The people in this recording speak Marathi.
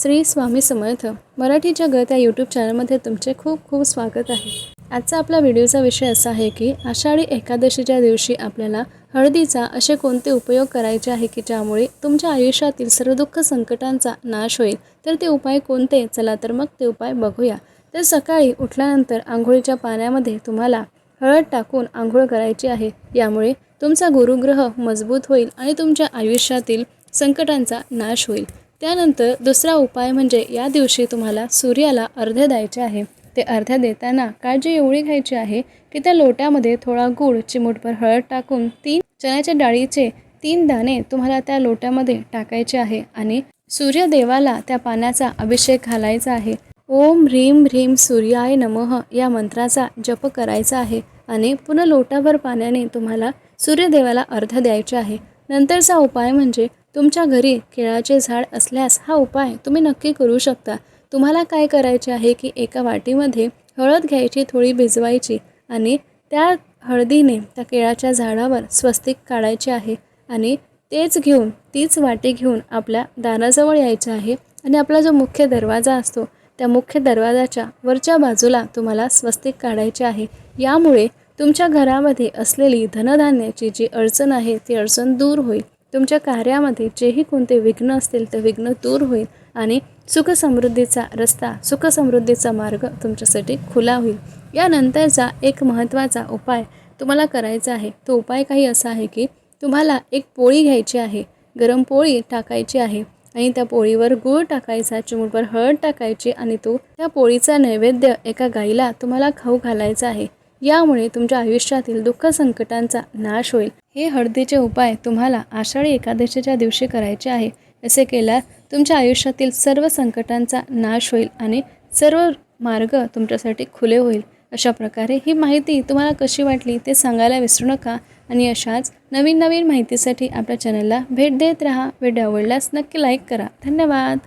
श्री स्वामी समर्थ मराठी जगत या यूट्यूब चॅनलमध्ये तुमचे खूप खूप स्वागत आहे. आजचा आपला व्हिडिओचा विषय असा आहे की आषाढी एकादशीच्या दिवशी आपल्याला हळदीचा असे कोणते उपयोग करायचे आहे की ज्यामुळे तुमच्या आयुष्यातील सर्व दुःख संकटांचा नाश होईल? तर ते उपाय कोणते? चला तर मग ते उपाय बघूया. तर सकाळी उठल्यानंतर आंघोळीच्या पाण्यामध्ये तुम्हाला हळद टाकून आंघोळ करायची आहे. यामुळे तुमचा गुरुग्रह मजबूत होईल आणि तुमच्या आयुष्यातील संकटांचा नाश होईल. त्यानंतर दुसरा उपाय म्हणजे या दिवशी तुम्हाला सूर्याला अर्ध द्यायचे आहे. ते अर्ध देताना काळजी एवढी घ्यायची आहे की त्या लोट्यामध्ये थोडा गूळ चिमूटभर हळद टाकून तीन चण्याच्या डाळीचे तीन दाणे तुम्हाला त्या लोट्यामध्ये टाकायचे आहे आणि सूर्यदेवाला त्या पाण्याचा अभिषेक घालायचा आहे. ओम ह्रीम ह्रीम सूर्याय नमः या मंत्राचा जप करायचा आहे आणि पुन्हा लोटाभर पाण्याने तुम्हाला सूर्यदेवाला अर्ध द्यायचे आहे. नंतरचा उपाय म्हणजे तुमच्या घरी केळाचे झाड असल्यास हा उपाय तुम्ही नक्की करू शकता. तुम्हाला काय करायचे आहे की एका वाटीमध्ये हळद घ्यायची थोडी भिजवायची आणि त्या हळदीने त्या केळाच्या झाडावर स्वस्तिक काढायचे आहे आणि तेच घेऊन तीच वाटी घेऊन आपल्या दाराजवळ यायचं आहे आणि आपला जो मुख्य दरवाजा असतो त्या मुख्य दरवाजाच्या वरच्या बाजूला तुम्हाला स्वस्तिक काढायचे आहे. यामुळे तुमच्या घरामध्ये असलेली धनधान्याची जी अडचण आहे ती अडचण दूर होईल. तुमच्या कार्यामध्ये जेही कोणते विघ्न असतील ते विघ्न दूर होईल आणि सुखसमृद्धीचा रस्ता सुखसमृद्धीचा मार्ग तुमच्यासाठी खुला होईल. यानंतरचा एक महत्त्वाचा उपाय तुम्हाला करायचा आहे. तो उपाय काही असा आहे की तुम्हाला एक पोळी घ्यायची आहे. गरम पोळी टाकायची आहे आणि त्या पोळीवर गूळ टाकायचा चिमूटभर हळद टाकायची आणि तो त्या पोळीचा नैवेद्य एका गाईला तुम्हाला खाऊ घालायचा आहे. यामुळे तुमच्या आयुष्यातील दुःख संकटांचा नाश होईल. हे हळदीचे उपाय तुम्हाला आषाढी एकादशीच्या दिवशी करायचे आहे. असे केल्यास तुमच्या आयुष्यातील सर्व संकटांचा नाश होईल आणि सर्व मार्ग तुमच्यासाठी खुले होईल. अशा प्रकारे ही माहिती तुम्हाला कशी वाटली ते सांगायला विसरू नका आणि अशाच नवीन नवीन माहितीसाठी आपल्या चॅनलला भेट देत राहा. व्हिडिओ आवडल्यास नक्की लाईक करा. धन्यवाद.